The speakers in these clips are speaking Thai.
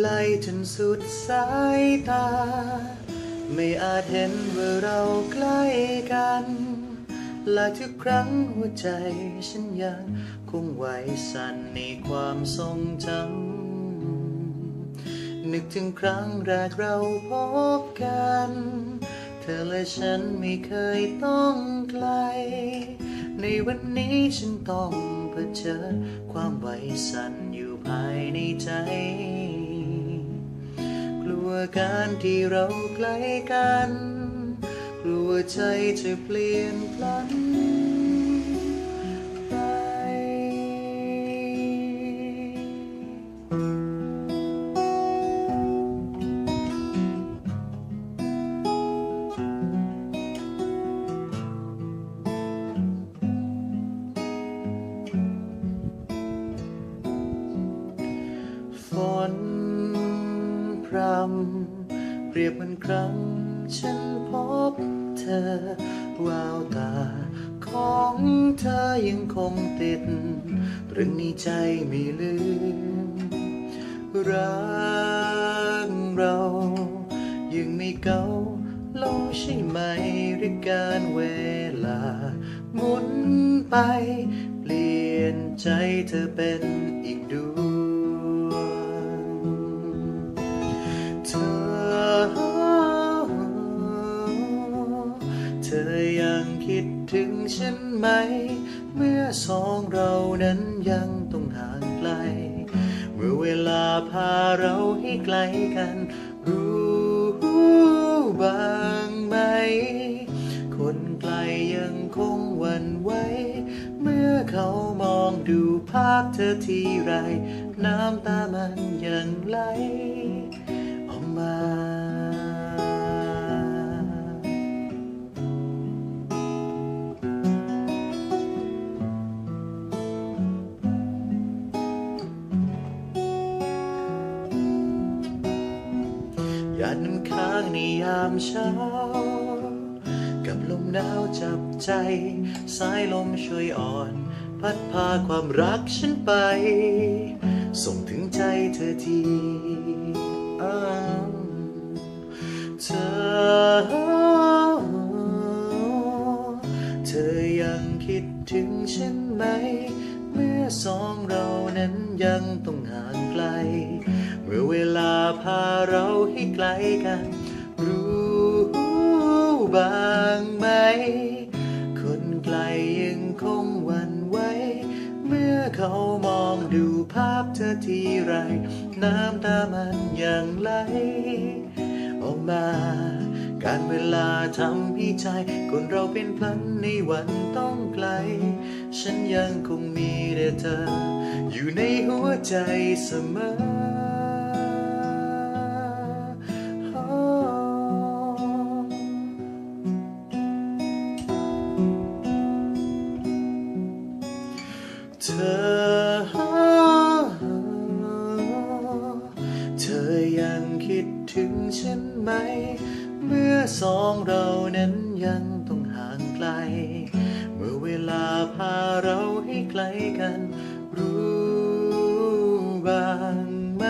ไกลจนสุดสายตา ไม่อาจเห็นว่าเราใกล้กัน และทุกครั้งหัวใจฉันยังคงไหวสั่นในความทรงจำนึกถึงครั้งแรกเราพบกัน เธอและฉันไม่เคยต้องไกล ในวันนี้ฉันต้องเผชิญความไหวสั่นอยู่ภายในใจ ลัวการที่เราใกล้กัน กลัวใจจะเปลี่ยนพลันำ เปรียบเหมือนครั้ง ฉันพบเธอแววตาของเธอยังคงติด ตรึงในใจไม่ลืม รักเรา ยังไม่เก่าลงใช่ไหมหรือการเวลา หมุนไป เปลี่ยนใจเธอเป็นอีกดวง ฉันไหม เมื่อสองเรานั้นยังต้องห่างไกล เมื่อเวลาพาเราให้ไกลกัน รู้บ้างไหม คนไกลยังคงหวันไหวเมื่อเขามองดูภาพเธอทีไร น้ำตามันยังไหลออกมา หยาดน้ำค้างในยามเช้า กับลมหนาวจับใจ สายลมช่วยอ่อน พัดพาความรักฉันไป ส่งถึงใจเธอที เธอ พาเราให้ไกลกัน รู้บ้างไหม คนไกลยังคงหวั่นไหว เมื่อเขามองดูภาพเธอทีไร น้ำตามันยังไหล ออกมา การเวลาทำให้ใจ คนเราเป็นพลันในวันต้องไกล ฉันยังคงมีแต่เธอ อยู่ในหัวใจเสมอ ธอ เธอยังคิดถึงฉันไหม เมื่อสองเรานั้นยังต้องห่างไกล เมื่อเวลาพาเราให้ไกลกัน รู้บ้างไหม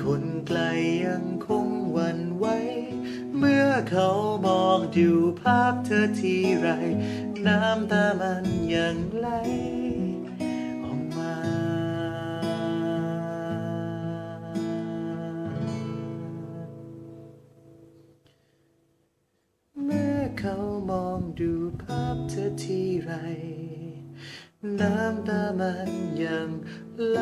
คนไกลยังคงหวั่นไหวเมื่อเขามองดูภาพเธอทีไร น้ำตามันยังไหล ภาพเธอทีไร น้ำตามันยังไหล